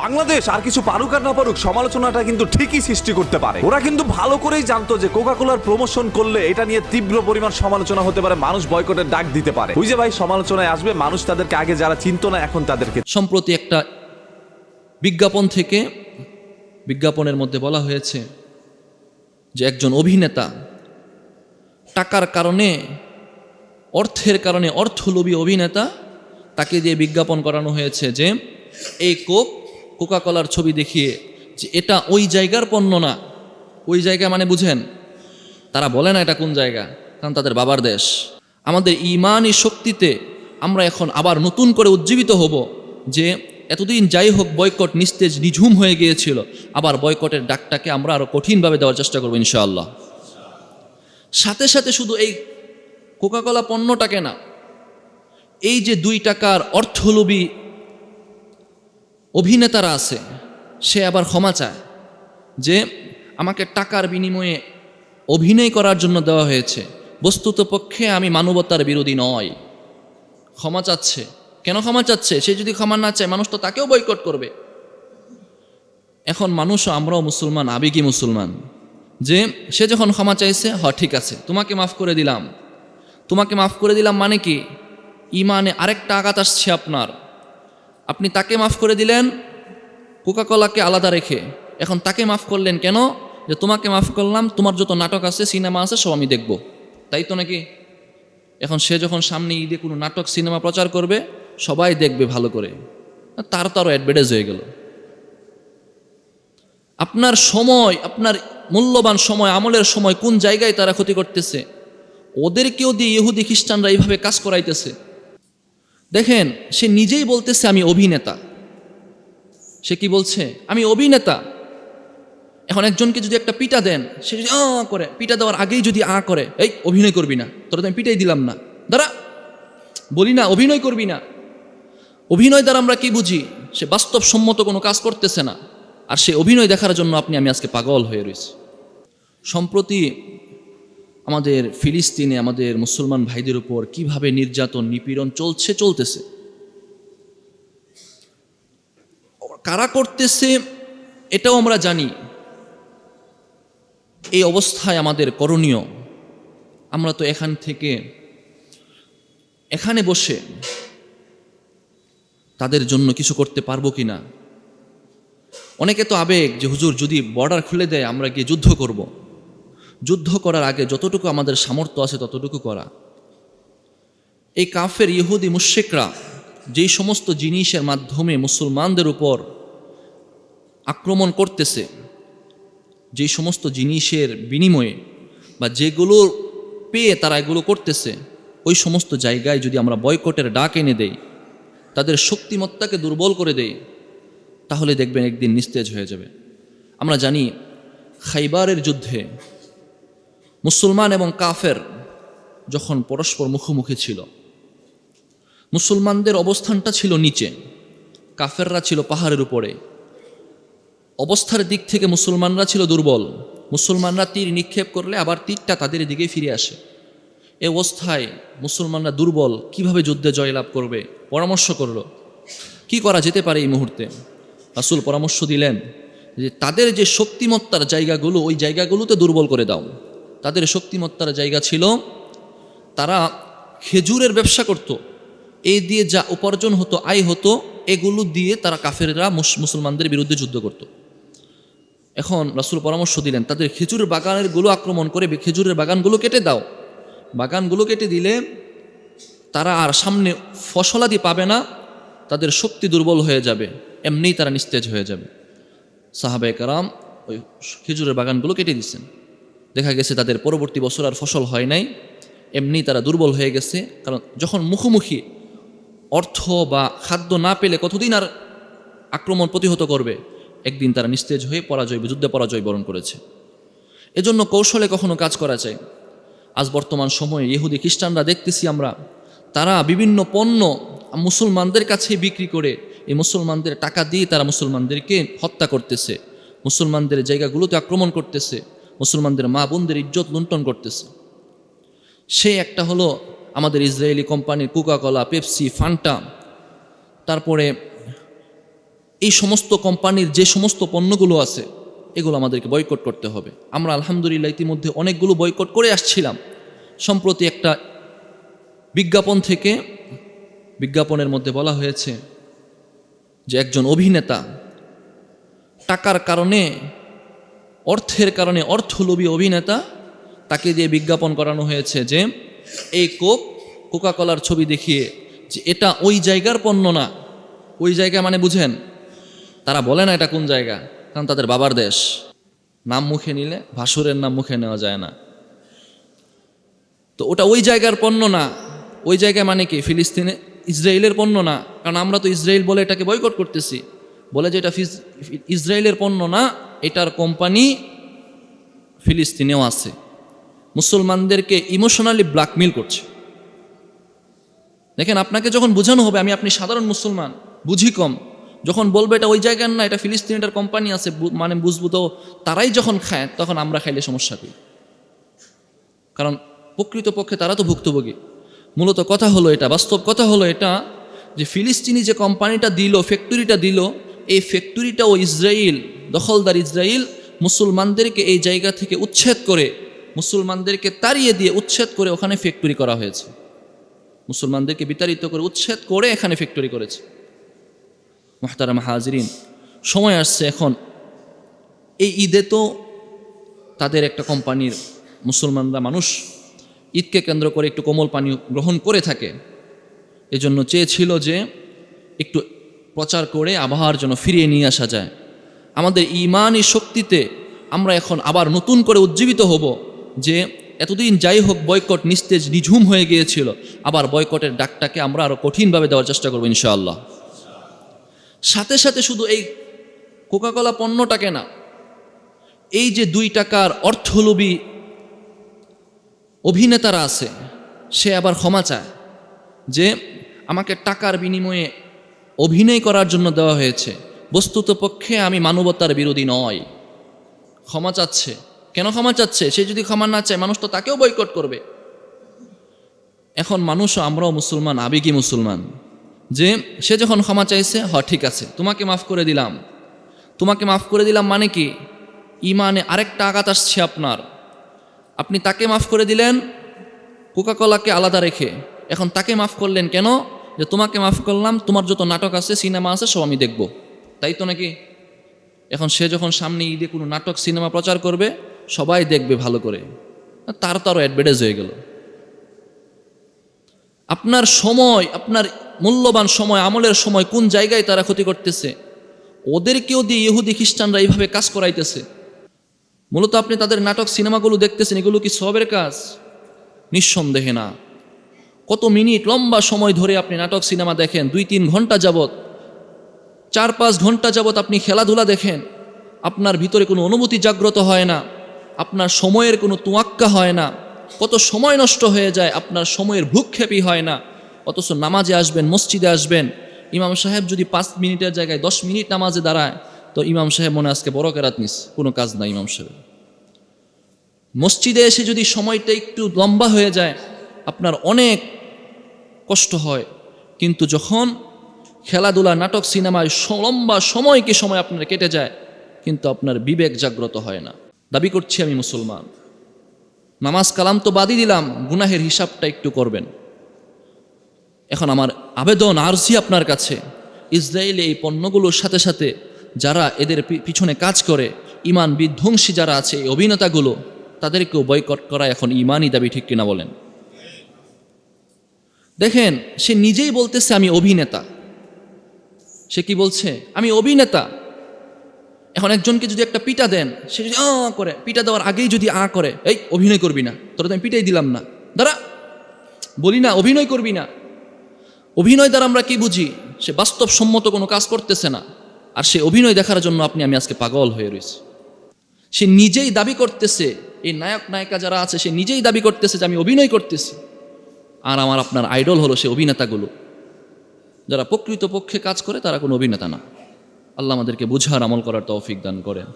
বাংলাদেশ আর কিছু পারুক আর না পারুক, সমালোচনাটা কিন্তু ঠিকই সৃষ্টি করতে পারে। ওরা কিন্তু ভালো করেই জানতো যে কোকা কোলার প্রমোশন করলে এটা নিয়ে তীব্র পরিমাণ সমালোচনা হতে পারে, মানুষ বয়কটের ডাক দিতে পারে। ওই যে ভাই সমালোচনায় আসবে, মানুষ তাদেরকে আগে যারা চিনতো না, এখন তাদেরকে সম্প্রতি একটা বিজ্ঞাপন থেকে, বিজ্ঞাপনের মধ্যে বলা হয়েছে যে একজন অভিনেতা টাকার কারণে, অর্থের কারণে অর্থলোভী অভিনেতা তাকে দিয়ে বিজ্ঞাপন করানো হয়েছে যে এই কোক কোকা কলার ছবি দেখিয়ে যে এটা ওই জায়গার পণ্য না। ওই জায়গা মানে বুঝেন, তারা বলে না এটা কোন জায়গা, কারণ তাদের বাবার দেশ। আমাদের ইমানই শক্তিতে আমরা এখন আবার নতুন করে উজ্জীবিত হব যে এতদিন যাই হোক বয়কট নিস্তেজ নিঝুম হয়ে গিয়েছিল, আবার বয়কটের ডাকটাকে আমরা আরও কঠিনভাবে দেওয়ার চেষ্টা করব ইনশাআল্লাহ। সাথে সাথে শুধু এই কোকাকোলা পণ্যটাকে না, এই যে দুই টাকার অর্থলোভী অভিনেতারা আছে, সে আবার ক্ষমা চায়, যে আমাকে টাকার বিনিময়ে অভিনয় করার জন্য দেওয়া হয়েছে। বস্তুত পক্ষে আমি মানবতার বিরোধী নয়। ক্ষমা চাচ্ছে। কেন ক্ষমা চাচ্ছে? সে যদি ক্ষমা না চায়, মানুষ তো তাকেও বয়কট করবে। এখন মানুষও আমরাও মুসলমান আবেগী মুসলমান? যে সে যখন ক্ষমা চাইছে, হ, ঠিক আছে, তোমাকে মাফ করে দিলাম। তোমাকে মাফ করে দিলাম মানে কি? ইমানে আরেকটা আঘাত আসছে আপনার। আপনি তাকে মাফ করে দিলেন, কোকাকলাকে আলাদা রেখে। এখন তাকে মাফ করলেন কেন? যে তোমাকে মাফ করলাম, তোমার যত নাটক আছে, সিনেমা আছে, সব আমি দেখব। তাই তো নাকি? এখন সে যখন সামনে ঈদে কোনো নাটক, সিনেমা প্রচার করবে, সবাই দেখবে ভালো করে। তার তো আরও অ্যাডভার্টাইজ হয়ে গেল। আপনার সময়, আপনার মূল্যবান সময়, আমলের সময় কোন জায়গায় তারা ক্ষতি করতেছে? ওদেরকেও দিয়ে ইহুদি খ্রিস্টানরা এইভাবে কাজ করাইতেছে। দেখেন, সে নিজেই বলতেছে, আমি অভিনেতা। সে কি বলছে? আমি অভিনেতা। এখন একজনকে যদি একটা পিটা দেন, সে যদি আ করে, পিটা দেওয়ার আগেই যদি আ করে, এই, অভিনয় করবি না, তোরা তো আমি পিটাই দিলাম না। দাঁড়া, বলি না, অভিনয় করবি না। অভিনয় দ্বারা আমরা কি বুঝি? সে বাস্তবসম্মত কোনো কাজ করতেছে না। আর সে অভিনয় দেখার জন্য আপনি, আমি আজকে পাগল হয়ে রয়েছি সম্প্রতি আমাদের ফিলিস্তিনে আমাদের মুসলমান ভাইদের উপর কীভাবে নির্যাতন, নিপীড়ন চলছে, চলতেছে? কারা করতেছে, এটাও আমরা জানি। এই অবস্থায় আমাদের করণীয়, আমরা তো এখান থেকে, এখানে বসে তাদের জন্য কিছু করতে পারব কি না অনেকে তো আবেগ যে, হুজুর, যদি বর্ডার খুলে দেয়, আমরা গিয়ে যুদ্ধ করব। যুদ্ধ করার আগে যতটুকু আমাদের সামর্থ্য আছে ততটুকু করা। এই কাফের ইহুদি মুশেকরা যেই সমস্ত জিনিসের মাধ্যমে মুসলমানদের উপর আক্রমণ করতেছে, যেই সমস্ত জিনিসের বিনিময়ে বা যেগুলো পেয়ে তারা এগুলো করতেছে, ওই সমস্ত জায়গায় যদি আমরা বয়কটের ডাক এনে দেই, তাদের শক্তিমত্তাকে দুর্বল করে দেই, তাহলে দেখবেন একদিন নিস্তেজ হয়ে যাবে। আমরা জানি, খাইবারের যুদ্ধে মুসলমান এবং কাফের যখন পরস্পর মুখোমুখি ছিল, মুসলমানদের অবস্থানটা ছিল নিচে, কাফেররা ছিল পাহাড়ের উপরে। অবস্থার দিক থেকে মুসলমানরা ছিল দুর্বল, মুসলমানরা তীর নিক্ষেপ করলে আবার তীরটা তাদের দিকে ফিরে আসে। এ অবস্থায় মুসলমানরা দুর্বল কীভাবে যুদ্ধে জয়লাভ করবে, পরামর্শ করল। কি করা যেতে পারে এই মুহূর্তে? রাসুল পরামর্শ দিলেন যে, তাদের যে শক্তিমত্তার জায়গাগুলো, ওই জায়গাগুলোতে দুর্বল করে দাও। তাদের শক্তিমত্তার জায়গা ছিল, তারা খেজুরের ব্যবসা করত। এই দিয়ে যা উপার্জন হতো, আয় হতো, এগুলো দিয়ে তারা কাফেররা মুস- মুসলমানদের বিরুদ্ধে যুদ্ধ করত। এখন রাসুল পরামর্শ দিলেন, তাদের খেজুরের বাগানেরগুলো আক্রমণ করে, খেজুরের বাগানগুলো কেটে দাও। বাগানগুলো কেটে দিলে তারা আর সামনে ফসলাদি পাবে না, তাদের শক্তি দুর্বল হয়ে যাবে, এমনিই তারা নিস্তেজ হয়ে যাবে। সাহাবে কারাম ওই খেজুরের বাগানগুলো কেটে দিচ্ছেন দেখা গেছে তাদের পরবর্তী বছর আর ফসল হয় নাই। এমনি তারা দুর্বল হয়ে গেছে। কারণ যখন মুখোমুখি অর্থ বা খাদ্য না পেলে কতদিন আর আক্রমণ প্রতিহত করবে? একদিন তারা নিস্তেজ হয়ে পরাজয় যুদ্ধে পরাজয় বরণ করেছে। এজন্য কৌশলে কখনো কাজ করা চাই। আজ বর্তমান সময়ে ইহুদি খ্রিস্টানরা দেখতেছি আমরা, তারা বিভিন্ন পণ্য মুসলমানদের কাছে বিক্রি করে, এই মুসলমানদের টাকা দিয়ে তারা মুসলমানদেরকে হত্যা করতেছে। মুসলমানদের জায়গাগুলোতে আক্রমণ করতেছে। মুসলমানদের মা বোনদের ইজ্জত লুণ্ঠন করতেছে। সে একটা হলো আমাদের ইসরায়েলি কোম্পানির কোকাকলা পেপসি ফান্টা তারপরে এই সমস্ত কোম্পানির যে সমস্ত পণ্যগুলো আছে, এগুলো আমাদেরকে বয়কট করতে হবে। আমরা আলহামদুলিল্লাহ ইতিমধ্যে অনেকগুলো বয়কট করে আসছিলাম। সম্প্রতি একটা বিজ্ঞাপন থেকে, বিজ্ঞাপনের মধ্যে বলা হয়েছে যে একজন অভিনেতা টাকার কারণে অর্থের কারণে অর্থলোভী অভিনেতা তাকে দিয়ে বিজ্ঞাপন করানো হয়েছে যে, এই কোক কোকা কলার ছবি দেখিয়ে যে এটা ওই জায়গার পণ্য না। ওই জায়গা মানে বুঝেন, তারা বলে না এটা কোন জায়গা, কারণ তাদের বাবার দেশ। নাম মুখে নিলে ভাসুরের নাম মুখে নেওয়া যায় না। তো ওটা ওই জায়গার পণ্য না। ওই জায়গা মানে কি? ফিলিস্তিনে ইসরায়েলের পণ্য না। কারণ আমরা তো ইসরায়েল বলে এটাকে বয়কট করতেছি। বলে যে এটা ইসরায়েলের পণ্য না এটার কোম্পানি ফিলিস্তিনেও আছে। মুসলমানদেরকে ইমোশনালি ব্ল্যাকমেল করছে। দেখেন, আপনাকে যখন বোঝানো হবে, আমি আপনি সাধারণ মুসলমান, বুঝি কম, যখন বলবে এটা ওই জায়গার না, এটা ফিলিস্তিনিটার কোম্পানি আছে মানে বুঝব, তো তারাই যখন খায়, তখন আমরা খাইলে সমস্যা করি কারণ প্রকৃতপক্ষে তারা তো ভুক্তভোগী। মূলত কথা হলো এটা, বাস্তব কথা হলো এটা, যে ফিলিস্তিনি যে কোম্পানিটা দিল ফ্যাক্টরিটা দিল, এই ফ্যাক্টরিটা ও ইসরায়েল দখলদার ইসরায়েল মুসলমানদেরকে এই জায়গা থেকে উচ্ছেদ করে, মুসলমানদেরকে তাড়িয়ে দিয়ে উচ্ছেদ করে ওখানে ফ্যাক্টরি করা হয়েছে। মুসলমানদেরকে বিতাড়িত করে উচ্ছেদ করে এখানে ফ্যাক্টরি করেছে। মোহতারাম মাহাজরিন সময় আসছে এখন। এই ঈদে তো তাদের একটা কোম্পানির মুসলমানরা মানুষ ঈদকে কেন্দ্র করে একটু কোমল পানীয় গ্রহণ করে থাকে। এজন্য চেয়েছিল যে একটু প্রচার করে আবহাওয়ার জন্য ফিরিয়ে নিয়ে আসা যায়। আমাদের ইমানই শক্তিতে আমরা এখন আবার নতুন করে উজ্জীবিত হব যে এতদিন যাই হোক বয়কট নিস্তেজ নিঝুম হয়ে গিয়েছিল, আবার বয়কটের ডাকটাকে আমরা আরও কঠিনভাবে দেওয়ার চেষ্টা করব ইনশাআল্লাহ। সাথে সাথে শুধু এই কোকাকোলা পণ্যটাকে না, এই যে দুই টাকার অর্থলোভী অভিনেতারা আছে, সে আবার ক্ষমা চায় যে আমাকে টাকার বিনিময়ে অভিনয় করার জন্য দেওয়া হয়েছে। বস্তুত পক্ষে আমি মানবতার বিরোধী নয়। ক্ষমা চাচ্ছে। কেন ক্ষমা চাচ্ছে? সে যদি ক্ষমা না চায়, মানুষ তো তাকেও বয়কট করবে। এখন মানুষও আমরাও মুসলমান আবেগী মুসলমান? যে, সে যখন ক্ষমা চাইছে, হ, ঠিক আছে, তোমাকে মাফ করে দিলাম। তোমাকে মাফ করে দিলাম মানে কি? ইমানে আরেকটা আঘাত আসছে আপনার। আপনি তাকে মাফ করে দিলেন, কোকাকলাকে আলাদা রেখে। এখন তাকে মাফ করলেন কেন? যে, তোমাকে মাফ করলাম, তোমার যত নাটক আছে, সিনেমা আছে, সব আমি দেখব। তাই তো নাকি? এখন সে যখন সামনে ঈদে কোনো নাটক, সিনেমা প্রচার করবে, সবাই দেখবে ভালো করে। তার তো আরও অ্যাডভার্টাইজ হয়ে গেল। আপনার সময়, আপনার মূল্যবান সময়, আমলের সময় কোন জায়গায় তারা ক্ষতি করতেছে? ওদেরকেও দিয়ে ইহুদি খ্রিস্টানরা এইভাবে কাজ করাইতেছে। মূলত আপনি তাদের নাটক, সিনেমাগুলো দেখতেছেন, এগুলো কি সবের কাজ? নিঃসন্দেহে না। কত মিনিট, লম্বা সময় ধরে আপনি নাটক, সিনেমা দেখেন দুই তিন ঘণ্টা যাবত চার পাঁচ ঘণ্টা যাবত আপনি খেলাধুলা দেখেন, আপনার ভিতরে কোনো অনুভূতি জাগ্রত হয় না, আপনার সময়ের কোনো তুয়াক্কা হয় না, কত সময় নষ্ট হয়ে যায়, আপনার সময়ের ভূক্ষেপই হয় না, অথচ নামাজে আসবেন, মসজিদে আসবেন, ইমাম সাহেব যদি পাঁচ মিনিটের জায়গায় দশ মিনিট নামাজে দাঁড়ায়, তো ইমাম সাহেব মনে আজকে বড় কেরাত নিস, কোনো কাজ নাই ইমাম সাহেব মসজিদে এসে যদি সময়টা একটু লম্বা হয়ে যায়, আপনার অনেক কষ্ট হয়, কিন্তু যখন খেলাধুলা, নাটক, সিনেমায় লম্বা সময় কি সময় আপনার কেটে যায়, কিন্তু আপনার বিবেক জাগ্রত হয় না। দাবি করছি আমি মুসলমান। নামাজ কালাম তো বাদই দিলাম, গুনাহের হিসাবটা একটু করবেন। এখন আমার আবেদন, আরজি আপনার কাছে। ইসরায়েলে এই পণ্যগুলোর সাথে সাথে যারা এদের পিছনে কাজ করে, ইমান বিধ্বংসী যারা আছে, এই অভিনেতাগুলো, তাদেরকেও বয়কট করা এখন ইমানই দাবি, ঠিক কিনা বলেন? দেখেন, সে নিজেই বলতেছে, আমি অভিনেতা। সে কি বলছে? আমি অভিনেতা। এখন একজনকে যদি একটা পিটা দেন, সে যদি আ করে, পিটা দেওয়ার আগেই যদি আ করে, এই অভিনয় করবি না, তোরা তো আমি পিটাই দিলাম না। দাঁড়া, বলি না, অভিনয় করবি না। অভিনয় দ্বারা আমরা কি বুঝি? সে বাস্তবসম্মত কোনো কাজ করতেছে না। আর সে অভিনয় দেখার জন্য আপনি, আমি আজকে পাগল হয়ে রয়েছি। সে নিজেই দাবি করতেছে, এই নায়ক, নায়িকা যারা আছে, সে নিজেই দাবি করতেছে যে আমি অভিনয় করতেছি। আর আমার আপনার আইডল হলো সে অভিনেতাগুলো। যারা প্রকৃত পক্ষে কাজ করে, তারা কোনো অভিনেতা না। আল্লাহ আমাদেরকে বুঝার আমল করার তৌফিক দান করেন।